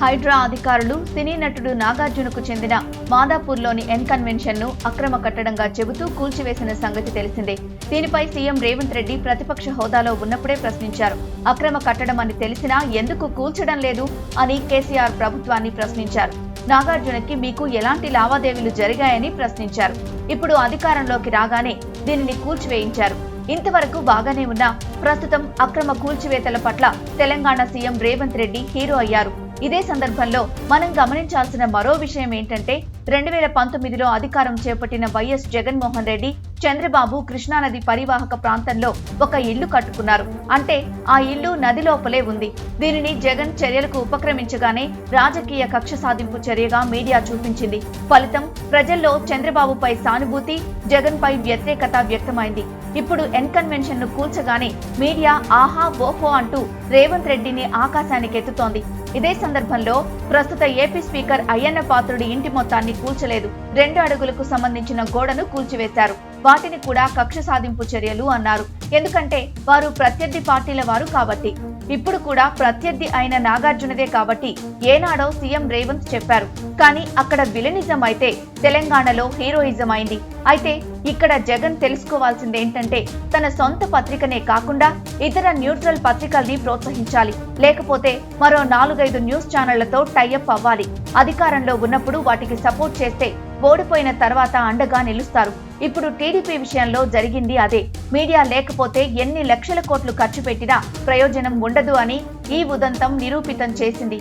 హైడ్రా అధికారులు సినీ నటుడు నాగార్జునకు చెందిన మాదాపూర్లోని ఎన్కన్వెన్షన్ను అక్రమ కట్టడంగా చెబుతూ కూల్చివేసిన సంగతి తెలిసిందే. దీనిపై సీఎం రేవంత్ రెడ్డి ప్రతిపక్ష హోదాలో ఉన్నప్పుడే ప్రశ్నించారు. అక్రమ కట్టడం అని తెలిసినా ఎందుకు కూల్చడం లేదు అని కేసీఆర్ ప్రభుత్వాన్ని ప్రశ్నించారు. నాగార్జునకి మీకు ఎలాంటి లావాదేవీలు జరిగాయని ప్రశ్నించారు. ఇప్పుడు అధికారంలోకి రాగానే దీనిని కూల్చివేయించారు. ఇంతవరకు బాగానే ఉన్నా ప్రస్తుతం అక్రమ కూల్చివేతల పట్ల తెలంగాణ సీఎం రేవంత్ రెడ్డి హీరో అయ్యారు. ఇదే సందర్భంలో మనం గమనించాల్సిన మరో విషయం ఏంటంటే రెండు వేల పంతొమ్మిదిలో అధికారం చేపట్టిన వైఎస్ జగన్మోహన్ రెడ్డి చంద్రబాబు కృష్ణానది పరివాహక ప్రాంతంలో ఒక ఇల్లు కట్టుకున్నారు. అంటే ఆ ఇల్లు నది లోపలే ఉంది. దీనిని జగన్ చర్యలకు ఉపక్రమించగానే రాజకీయ కక్ష సాధింపు చర్యగా మీడియా చూపించింది. ఫలితం ప్రజల్లో చంద్రబాబుపై సానుభూతి జగన్ పై వ్యతిరేకత వ్యక్తమైంది. ఇప్పుడు ఎన్కన్వెన్షన్ను కూల్చగానే మీడియా ఆహా ఓహో అంటూ రేవంత్ రెడ్డిని ఆకాశానికి ఎత్తుతోంది ఇదే సందర్భంలో ప్రస్తుత ఏపీ స్పీకర్ అయ్యన్న పాత్రుడి ఇంటి మొత్తాన్ని కూల్చలేదు. రెండు అడుగులకు సంబంధించిన గోడను కూల్చివేశారు. వాటిని కూడా కక్ష సాధింపు చర్యలు అన్నారు. ఎందుకంటే వారు ప్రత్యర్థి పార్టీల వారు కాబట్టి. ఇప్పుడు కూడా ప్రత్యర్థి అయిన నాగార్జునదే కాబట్టి ఏనాడో సీఎం రేవంత్ చెప్పారు. కానీ అక్కడ విలనిజం అయితే తెలంగాణలో హీరోయిజం అయింది అయితే ఇక్కడ జగన్ తెలుసుకోవాల్సింది ఏంటంటే తన సొంత పత్రికనే కాకుండా ఇతర న్యూట్రల్ పత్రికల్ని ప్రోత్సహించాలి. లేకపోతే మరో నాలుగైదు న్యూస్ ఛానళ్ళతో టైఅప్ అవ్వాలి. అధికారంలో ఉన్నప్పుడు వాటికి సపోర్ట్ చేస్తే ఓడిపోయిన తర్వాత అండగా నిలుస్తారు. ఇప్పుడు టీడీపీ విషయంలో జరిగింది అదే. మీడియా లేకపోతే ఎన్ని లక్షల కోట్లు ఖర్చు పెట్టినా ప్రయోజనం ఉండదు అని ఈ ఉదంతం నిరూపితం చేసింది.